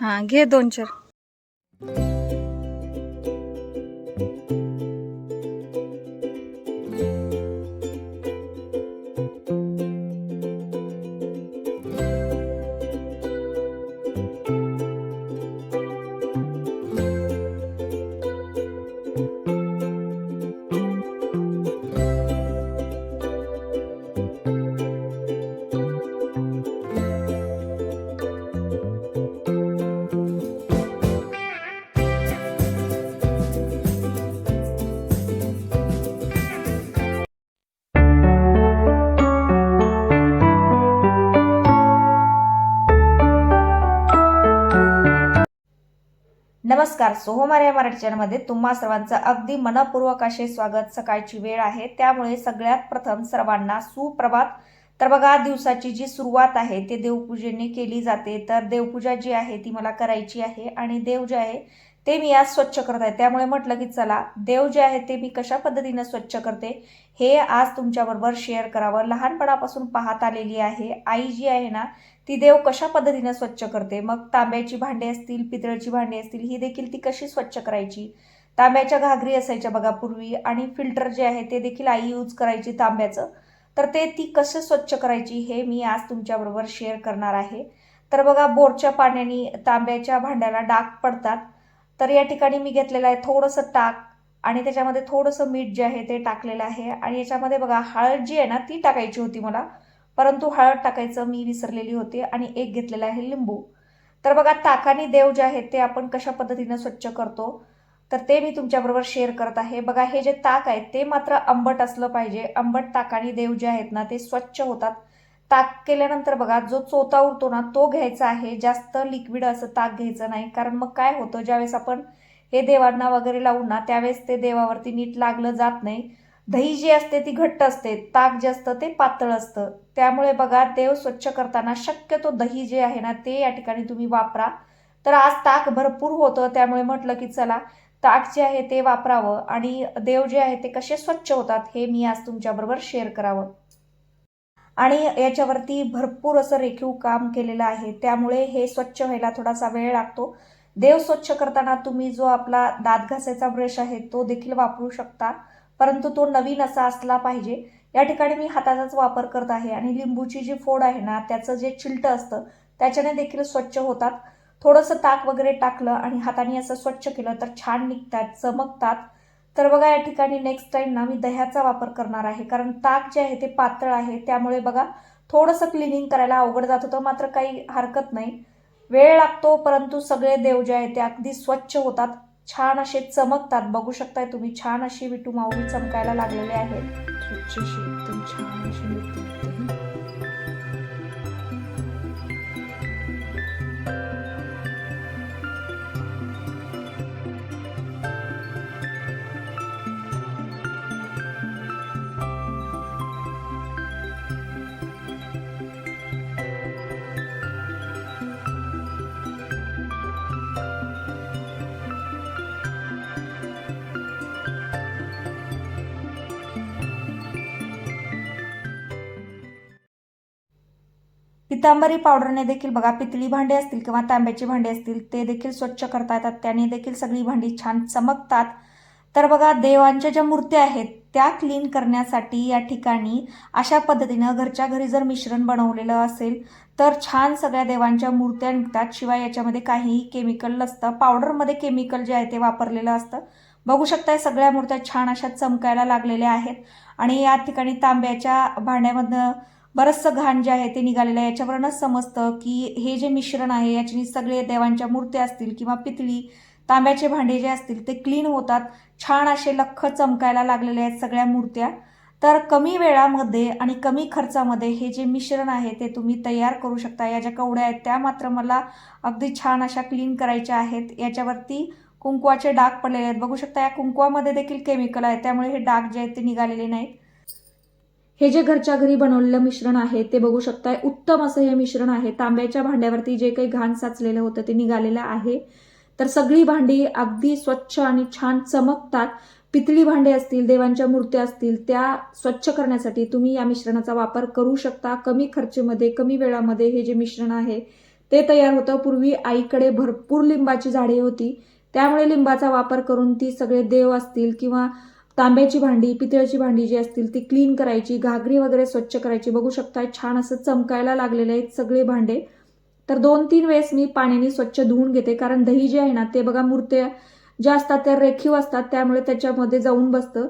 हा घे दोन चार. नमस्कार सोहमार या मराठी चॅनलमध्ये तुम्हा सर्वांचं अगदी मनपूर्वक असे स्वागत. सकाळची वेळ आहे त्यामुळे सगळ्यात प्रथम सर्वांना सुप्रभात. तर बघा दिवसाची जी सुरुवात आहे ते देवपूजेने केली जाते. तर देवपूजा जी आहे ती मला करायची आहे आणि देव जे आहे ते मी आज स्वच्छ करत आहे. त्यामुळे म्हटलं की चला देव जे आहे ते मी कशा पद्धतीनं स्वच्छ करते हे आज तुमच्याबरोबर शेअर करावं. लहानपणापासून पाहत आलेली आहे. आई जी आहे ना ती देव कशा पद्धतीनं स्वच्छ करते? मग तांब्याची भांडी असतील पितळची भांडी असतील ही देखील ती कशी स्वच्छ करायची? तांब्याच्या घागरी असायच्या बघा पूर्वी आणि फिल्टर जे आहे ते देखील आई यूज करायची तांब्याचं. तर ते ती कसं स्वच्छ करायची हे मी आज तुमच्याबरोबर शेअर करणार आहे. तर बघा बोरच्या पाण्याने तांब्याच्या भांड्याला डाग पडतात. तर या ठिकाणी मी घेतलेलं आहे थोडंसं टाक आणि त्याच्यामध्ये थोडंसं मीठ जे आहे ते टाकलेलं आहे. आणि याच्यामध्ये बघा हळद जी आहे ना ती टाकायची होती मला. परंतु हळद टाकायचं मी विसरलेली होती आणि एक घेतलेला आहे लिंबू. तर बघा ताकाने देव जे आहेत ते आपण कशा पद्धतीनं स्वच्छ करतो तर ते मी तुमच्याबरोबर शेअर करत आहे. बघा हे जे ताक आहे ते मात्र आंबट असलं पाहिजे. आंबट ताकाने देव जे आहेत ना ते स्वच्छ होतात. ताक केल्यानंतर बघा जो चोता उरतो ना तो घ्यायचा आहे. जास्त लिक्विड असं ताक घ्यायचं नाही. कारण मग काय होतं ज्यावेळेस आपण हे देवांना वगैरे लावून ना त्यावेळेस ते देवावरती नीट लागलं जात नाही. दही जी असते ती घट्ट असते ताक जे असतं ते पातळ असतं. त्यामुळे बघा देव स्वच्छ करताना शक्यतो दही जे आहे ना ते या ठिकाणी तुम्ही वापरा. तर आज ताक भरपूर होतं त्यामुळे म्हटलं की चला ताक जे आहे ते वापरावं आणि देव जे आहे ते कसे स्वच्छ होतात हे मी आज तुमच्याबरोबर शेअर करावं. आणि याच्यावरती भरपूर असं रेखीव काम केलेलं आहे त्यामुळे हे स्वच्छ व्हायला थोडासा वेळ लागतो. देव स्वच्छ करताना तुम्ही जो आपला दात घासायचा ब्रश आहे तो देखील वापरू शकता. परंतु तो नवीन असा असला पाहिजे. या ठिकाणी मी हाताचाच वापर करत आहे आणि लिंबूची जी फोड आहे ना त्याचं जे चिलटं असतं त्याच्याने देखील स्वच्छ होतात. थोडंसं ताक वगैरे टाकलं आणि हाताने असं स्वच्छ केलं तर छान निघतात चमकतात. तर बघा या ठिकाणी नेक्स्ट टाईम ना मी दह्याचा वापर करणार आहे. कारण ताक जे आहे ते पातळ आहे त्यामुळे बघा थोडंसं क्लिनिंग करायला अवघड जात होतं मात्र काही हरकत नाही. वेळ लागतो परंतु सगळे देव जे आहे ते अगदी स्वच्छ होतात. छान असे चमकतात. बघू शकताय तुम्ही छान अशी विटू माऊली चमकायला लागलेले आहेत. तुमची एकदम छान पितांबरी पावडरने देखील बघा पितळी भांडे असतील किंवा तांब्याची भांडी असतील ते देखील स्वच्छ करता येतात त्याने देखील सगळी भांडी छान चमकतात. तर बघा देवांच्या ज्या मूर्त्या आहेत त्या क्लीन करण्यासाठी या ठिकाणी अशा पद्धतीनं घरच्या घरी जर मिश्रण बनवलेलं असेल तर छान सगळ्या देवांच्या मूर्त्या निघतात. शिवाय याच्यामध्ये काहीही केमिकल नसतं. पावडरमध्ये केमिकल जे आहे ते वापरलेलं असतं. बघू शकताय सगळ्या मूर्त्या छान अशा चमकायला लागलेल्या आहेत. आणि या ठिकाणी तांब्याच्या भांड्यामधनं बरंचसं घाण जे आहे ते निघालेलं आहे. याच्यावरूनच समजतं की हे जे मिश्रण आहे याच्यानी सगळे देवांच्या मूर्त्या असतील किंवा पितळी तांब्याचे भांडे जे असतील ते क्लीन होतात. छान असे लख्ख चमकायला लागलेले आहेत सगळ्या मूर्त्या. तर कमी वेळामध्ये आणि कमी खर्चामध्ये हे जे मिश्रण आहे ते तुम्ही तयार करू शकता. या ज्या कवड्या आहेत त्या मात्र मला अगदी छान अशा क्लीन करायच्या आहेत. याच्यावरती कुंकवाचे डाग पडलेले आहेत. बघू शकता या कुंकवामध्ये देखील केमिकल आहे. त्यामुळे हे डाग जे आहेत ते निघालेले नाहीत. हे जे घरच्या घरी बनवलेलं मिश्रण आहे ते बघू शकताय. उत्तम असं हे मिश्रण आहे. तांब्याच्या भांड्यावरती जे काही घाण साचलेलं होतं ते निघालेलं आहे. तर सगळी भांडी अगदी स्वच्छ आणि छान चमकतात. पितळी भांडे असतील देवांच्या मूर्त्या असतील त्या स्वच्छ करण्यासाठी तुम्ही या मिश्रणाचा वापर करू शकता. कमी खर्चेमध्ये कमी वेळामध्ये हे जे मिश्रण आहे ते तयार होतं. पूर्वी आईकडे भरपूर लिंबाची झाडे होती. त्यामुळे लिंबाचा वापर करून ती सगळे देव असतील किंवा तांब्याची भांडी पितळची भांडी जी असतील ती क्लीन करायची घागरी वगैरे स्वच्छ करायची. बघू शकता छान असं चमकायला लागलेले आहेत सगळे भांडे. तर दोन तीन वेळेस मी पाण्याने स्वच्छ धुवून घेते. कारण दही जे आहे ना ते बघा मूर्त्या ज्या असतात त्या रेखीव असतात त्यामुळे त्याच्यामध्ये जाऊन बसतं.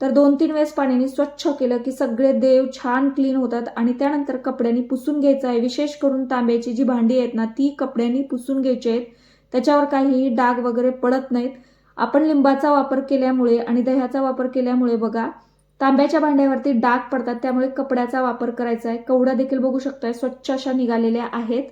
तर दोन तीन वेळेस पाण्याने स्वच्छ केलं की सगळे देव छान क्लीन होतात. आणि त्यानंतर कपड्यांनी पुसून घ्यायचं आहे. विशेष करून तांब्याची जी भांडी आहेत ना ती कपड्यांनी पुसून घ्यायची आहेत. त्याच्यावर काहीही डाग वगैरे पडत नाहीत. आपण लिंबाचा वापर केल्यामुळे आणि दह्याचा वापर केल्यामुळे बघा तांब्याच्या भांड्यावरती डाग पडतात त्यामुळे कपड्याचा वापर करायचा आहे. कवड्या देखील बघू शकताय स्वच्छ अशा निघालेल्या आहेत.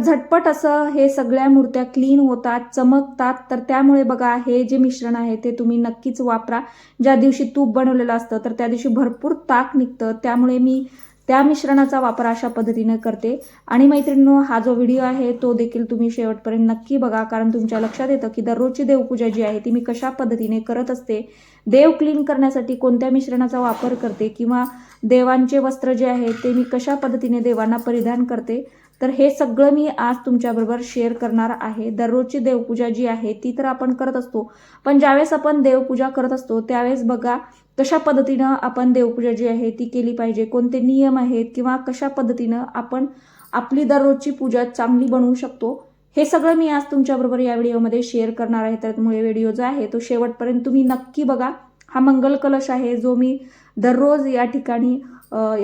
झटपट असं हे सगळ्या मूर्त्या क्लीन होतात चमकतात. तर त्यामुळे बघा हे जे मिश्रण आहे ते तुम्ही नक्कीच वापरा. ज्या दिवशी तूप बनवलेलं असतं तर त्या दिवशी भरपूर ताक निघतं. त्यामुळे मी त्या मिश्रणाचा वापर अशा पद्धतीने करते. आणि मैत्रिणींनो हा जो व्हिडिओ आहे तो देखील तुम्ही शेवटपर्यंत नक्की बघा. कारण तुमच्या लक्षात येतं की दररोजची देवपूजा जी आहे ती मी कशा पद्धतीने करत असते? देव क्लीन करण्यासाठी कोणत्या मिश्रणाचा वापर करते? किंवा देवांचे वस्त्र जे आहे ते मी कशा पद्धतीने देवांना परिधान करते? तर हे सगळं मी आज तुमच्याबरोबर शेअर करणार आहे. दररोजची देवपूजा जी आहे ती तर आपण करत असतो. पण ज्यावेळेस आपण देवपूजा करत असतो त्यावेळेस बघा कशा पद्धतीनं आपण देवपूजा जी आहे ती केली पाहिजे. कोणते नियम आहेत किंवा कशा पद्धतीनं आपण आपली दररोजची पूजा चांगली बनवू शकतो हे सगळं मी आज तुमच्याबरोबर या व्हिडिओमध्ये शेअर करणार आहे. त्यामुळे व्हिडिओ जो आहे तो शेवटपर्यंत तुम्ही नक्की बघा. हा मंगल कलश आहे जो मी दररोज या ठिकाणी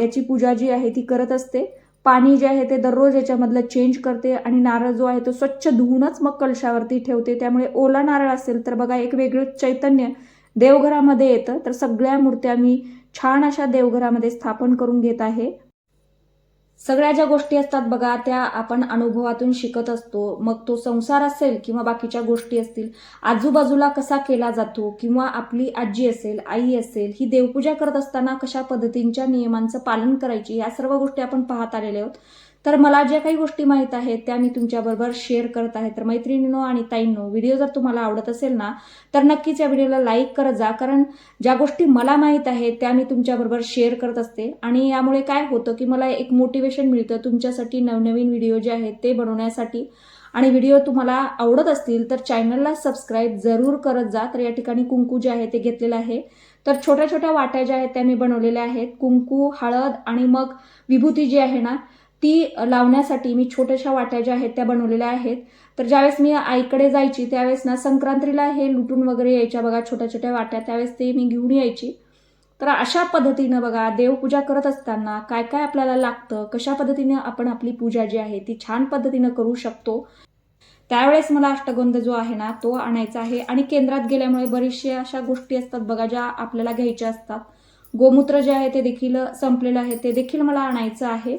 याची पूजा जी आहे ती करत असते. पाणी जे आहे ते दररोज याच्यामधलं चेंज करते आणि नारळ जो आहे तो स्वच्छ धुवूनच मग कलशावरती ठेवते. त्यामुळे ओला नारळ असेल तर बघा एक वेगळं चैतन्य देवघरामध्ये येतं. तर सगळ्या मूर्त्या मी छान अशा देवघरामध्ये स्थापन करून घेत आहे. सगळ्या ज्या गोष्टी असतात बघा त्या आपण अनुभवातून शिकत असतो. मग तो संसार असेल किंवा बाकीच्या गोष्टी असतील आजूबाजूला कसा केला जातो किंवा आपली आजी असेल आई असेल ही देवपूजा करत असताना कशा पद्धतींच्या नियमांचं पालन करायची या सर्व गोष्टी आपण पाहत आलेल्या आहोत. तर मला ज्या काही गोष्टी माहीत आहेत त्या मी तुमच्याबरोबर शेअर करत आहे. तर मैत्रिणींनो आणि ताईंनो व्हिडिओ जर तुम्हाला आवडत असेल ना तर नक्कीच या व्हिडिओला लाईक करत जा. कारण ज्या गोष्टी मला माहीत आहेत त्या मी तुमच्याबरोबर शेअर करत असते. आणि यामुळे काय होतं की मला एक मोटिवेशन मिळतं तुमच्यासाठी नवनवीन व्हिडिओ जे आहेत ते बनवण्यासाठी. आणि व्हिडिओ तुम्हाला आवडत असतील तर चॅनलला सबस्क्राईब जरूर करत जा. तर या ठिकाणी कुंकू जे आहे ते घेतलेलं आहे. तर छोट्या छोट्या वाट्या ज्या आहेत त्या मी बनवलेल्या आहेत. कुंकू हळद आणि मग विभूती जी आहे ना ती लावण्यासाठी मी छोट्याशा वाट्या ज्या आहेत त्या बनवलेल्या आहेत. तर ज्यावेळेस मी आईकडे जायची त्यावेळेस ना संक्रांतीला हे लुटून वगैरे यायच्या बघा छोट्या छोट्या वाट्या त्यावेळेस ते मी घेऊन यायची. तर अशा पद्धतीनं बघा देवपूजा करत असताना काय काय आपल्याला लागतं कशा पद्धतीनं आपण आपली पूजा जी आहे ती छान पद्धतीनं करू शकतो त्यावेळेस मला अष्टगंध जो आहे ना तो आणायचा आहे. आणि केंद्रात गेल्यामुळे बरेचशा अशा गोष्टी असतात बघा ज्या आपल्याला घ्यायच्या असतात. गोमूत्र जे आहे ते देखील संपलेलं आहे ते देखील मला आणायचं आहे.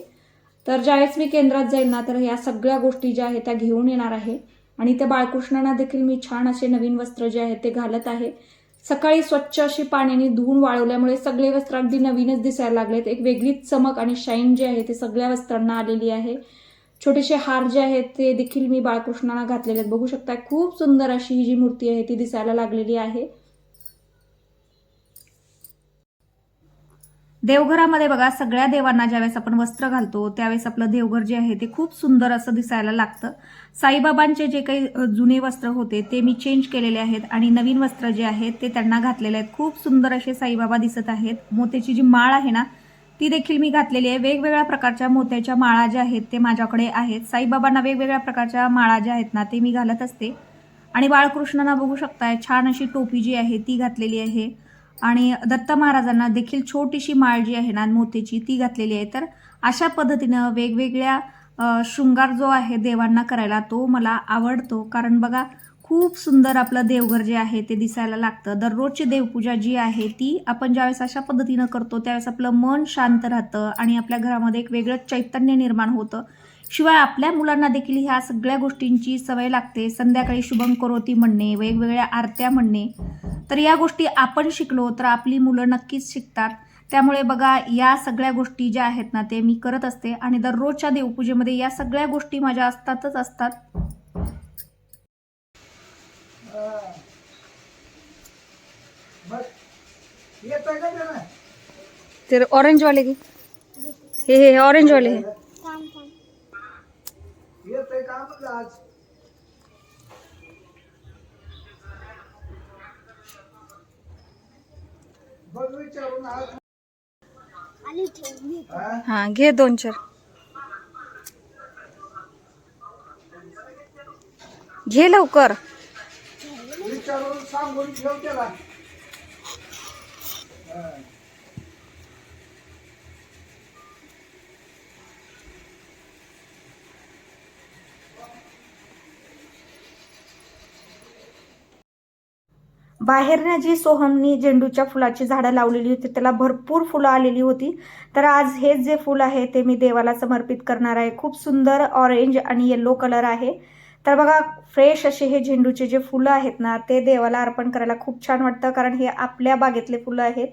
तर ज्यावेळेस मी केंद्रात जाईल ना तर ह्या सगळ्या गोष्टी ज्या आहेत त्या घेऊन येणार आहे. आणि त्या बाळकृष्णांना देखील मी छान असे नवीन वस्त्र जे आहेत ते घालत आहे. सकाळी स्वच्छ अशी पाण्याने धुवून वाळवल्यामुळे सगळे वस्त्र अगदी नवीनच दिसायला लागलेत. एक वेगळीच चमक आणि शाईन जे आहे ते सगळ्या वस्त्रांना आलेली आहे. छोटेसे हार जे आहेत ते देखील मी बाळकृष्णांना घातलेले आहेत. बघू शकता खूप सुंदर अशी ही जी मूर्ती आहे ती दिसायला लागलेली आहे. देवघरामध्ये बघा सगळ्या देवांना ज्यावेळेस आपण वस्त्र घालतो त्यावेळेस आपलं देवघर जे आहे ते खूप सुंदर असं दिसायला लागतं. साईबाबांचे जे काही जुने वस्त्र होते ते मी चेंज केलेले आहेत आणि नवीन वस्त्र जे आहेत ते त्यांना घातलेले आहेत. खूप सुंदर असे साईबाबा दिसत आहेत. मोत्याची जी माळ आहे ना ती देखील मी घातलेली आहे. वेगवेगळ्या प्रकारच्या मोत्याच्या माळा ज्या आहेत ते माझ्याकडे आहेत. साईबाबांना वेगवेगळ्या प्रकारच्या माळा ज्या आहेत ना ते मी घालत असते. आणि बाळकृष्णांना बघू शकताय छान अशी टोपी जी आहे ती घातलेली आहे. आणि दत्त महाराजांना देखील छोटीशी माळ जी आहे ना मोतीची ती घातलेली आहे. तर अशा पद्धतीनं वेगवेगळ्या शृंगार जो आहे देवांना करायला तो मला आवडतो. कारण बघा खूप सुंदर आपलं देवघर जे आहे ते दिसायला लागतं. दररोजची देवपूजा जी आहे ती आपण ज्यावेळेस अशा पद्धतीनं करतो त्यावेळेस आपलं मन शांत राहतं आणि आपल्या घरामध्ये एक वेगळं चैतन्य निर्माण होतं. शिवाय आपल्या मुलांना देखील ह्या सगळ्या गोष्टींची सवय लागते. संध्याकाळी शुभम करोती म्हणणे वेगवेगळ्या आरत्या म्हणणे. तर या गोष्टी आपण शिकलो तर आपली मुलं नक्कीच शिकतात. त्यामुळे बघा या सगळ्या गोष्टी ज्या आहेत ना ते मी करत असते आणि दररोजच्या देवपूजेमध्ये या सगळ्या गोष्टी माझ्या असतातच असतात. येतोय का त्याला ते ऑरेंज वाले की? हे हे ऑरेंज वाले. हे का म्हणलं आज? बघ विचारून आज. हा? हा घे दोन चार. घे लवकर. विचारून सांगून ठेव त्याला. हा. बाहेरनं जी सोहमनी झेंडूच्या फुलाची झाडं लावलेली होती त्याला भरपूर फुलं आलेली होती. तर आज हे जे फुल आहे ते मी देवाला समर्पित करणार आहे. खूप सुंदर ऑरेंज आणि येल्लो कलर आहे. तर बघा फ्रेश असे हे झेंडूचे जे फुलं आहेत ना ते देवाला अर्पण करायला खूप छान वाटतं कारण हे आपल्या बागेतले फुलं आहेत.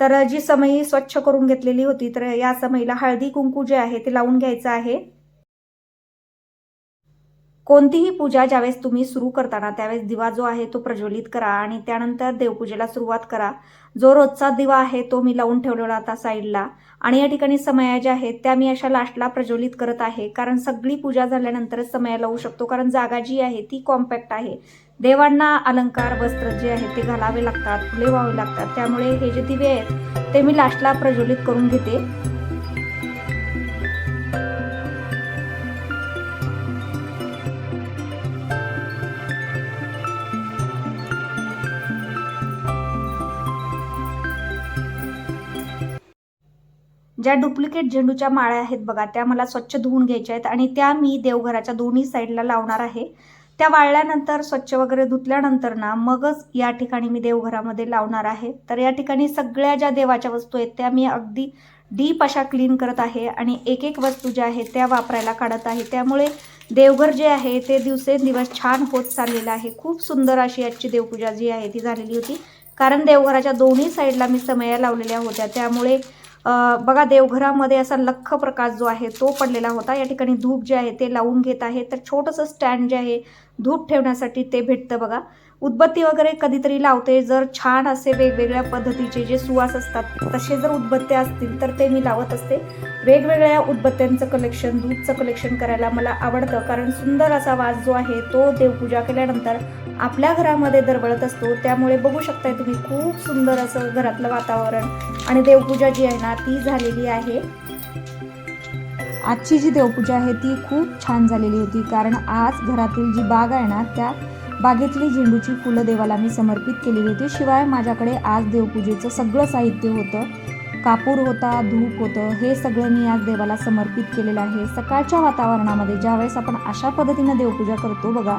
तर जी समई स्वच्छ करून घेतलेली होती तर या समईला हळदी कुंकू जे आहे ते लावून घ्यायचं आहे. कोणतीही पूजा ज्यावेळेस तुम्ही सुरू करताना त्यावेळेस दिवा जो आहे तो प्रज्वलित करा आणि त्यानंतर देवपूजेला सुरुवात करा. जो रोजचा दिवा आहे तो मी लावून ठेवलेला आता साईडला आणि या ठिकाणी समया ज्या आहेत त्या मी अशा लास्टला प्रज्वलित करत आहे. कारण सगळी पूजा झाल्यानंतरच समया लावू शकतो. कारण जागा जी आहे ती कॉम्पॅक्ट आहे. देवांना अलंकार वस्त्र जे आहेत ते घालावे लागतात फुले व्हावे लागतात. त्यामुळे हे जे दिवे आहेत ते मी लास्टला प्रज्वलित करून घेते. ज्या डुप्लिकेट झेंडूच्या माळ्या आहेत बघा त्या मला स्वच्छ धुवून घ्यायच्या आहेत आणि त्या मी देवघराच्या दोन्ही साईडला लावणार आहे. त्या वाळल्यानंतर स्वच्छ वगैरे धुतल्यानंतर ना मगच या ठिकाणी मी देवघरामध्ये लावणार आहे. तर या ठिकाणी सगळ्या ज्या देवाच्या वस्तू आहेत त्या मी अगदी डीप अशा क्लीन करत आहे आणि एक एक वस्तू ज्या आहेत त्या वापरायला काढत आहे. त्यामुळे देवघर जे आहे ते दिवसेंदिवस छान होत चाललेलं आहे. खूप सुंदर अशी आजची देवपूजा जी आहे ती झालेली होती. कारण देवघराच्या दोन्ही साईडला मी समया लावलेल्या होत्या. त्यामुळे बघा देवघरामध्ये असा लख प्रकाश जो आहे तो पडलेला होता. या ठिकाणी धूप जे आहे ते लावून घेत आहे. तर छोटंसं स्टँड जे आहे धूप ठेवण्यासाठी ते भेटतं बघा. उदबत्ती वगैरे कधीतरी लावते. जर छान असे वेगवेगळ्या पद्धतीचे जे सुवास असतात तसे जर उदबत्त्या असतील तर ते मी लावत असते. वेगवेगळ्या उदबत्त्यांचं कलेक्शन दूधचं कलेक्शन करायला मला आवडतं. कारण सुंदर असा वास जो आहे तो देवपूजा केल्यानंतर आपल्या घरामध्ये दरवळत असतो. त्यामुळे बघू शकताय तुम्ही खूप सुंदर असं घरातलं वातावरण आणि देवपूजा जी आहे ना ती झालेली आहे. आजची जी देवपूजा आहे ती खूप छान झालेली होती. कारण आज घरातील जी बाग आहे ना त्या बागेतली झेंडूची फुलं देवाला मी समर्पित केलेली होती. शिवाय माझ्याकडे आज देवपूजेचं सगळं साहित्य होतं. कापूर होता धूप होतं हे सगळं मी आज देवाला समर्पित केलेलं आहे. सकाळच्या वातावरणामध्ये ज्यावेळेस आपण अशा पद्धतीनं देवपूजा करतो बघा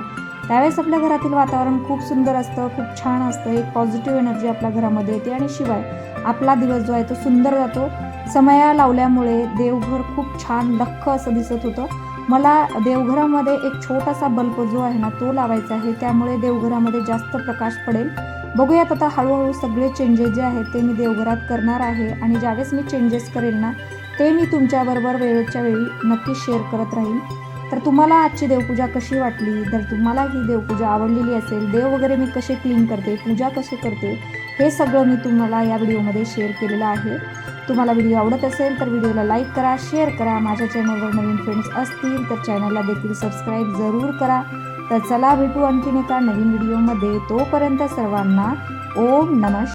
त्यावेळेस आपल्या घरातील वातावरण खूप सुंदर असतं खूप छान असतं. एक पॉझिटिव्ह एनर्जी आपल्या घरामध्ये येते आणि शिवाय आपला दिवस जो आहे तो सुंदर जातो. समया लावल्यामुळे देवघर खूप छान लख्ख असं दिसत होतं. मला देवघरामध्ये एक छोटासा बल्ब जो आहे ना तो लावायचा आहे. त्यामुळे देवघरामध्ये जास्त प्रकाश पडेल. बघूयात आता हळूहळू सगळे चेंजेस जे आहेत ते मी देवघरात करणार आहे. आणि ज्यावेळेस मी चेंजेस करेल ना ते मी तुमच्याबरोबर वेळेच्या वेळी नक्की शेअर करत राहीन. तर तुम्हाला आजची देवपूजा कशी वाटली? जर तुम्हाला ही देवपूजा आवडलेली असेल देव वगैरे मी कसे क्लीन करते पूजा कशी करते हे सगळं मी तुम्हाला या व्हिडिओमध्ये शेअर केलेलं आहे. तुम्हाला व्हिडिओ आवडत असेल तर व्हिडिओला लाईक करा शेअर करा. माझ्या चॅनलवर नवीन फ्रेंड्स असतील तर चॅनलला देखील सबस्क्राईब जरूर करा. तर चला भेटू आणखीन एका नवीन व्हिडिओमध्ये तोपर्यंत सर्वांना ओम नमः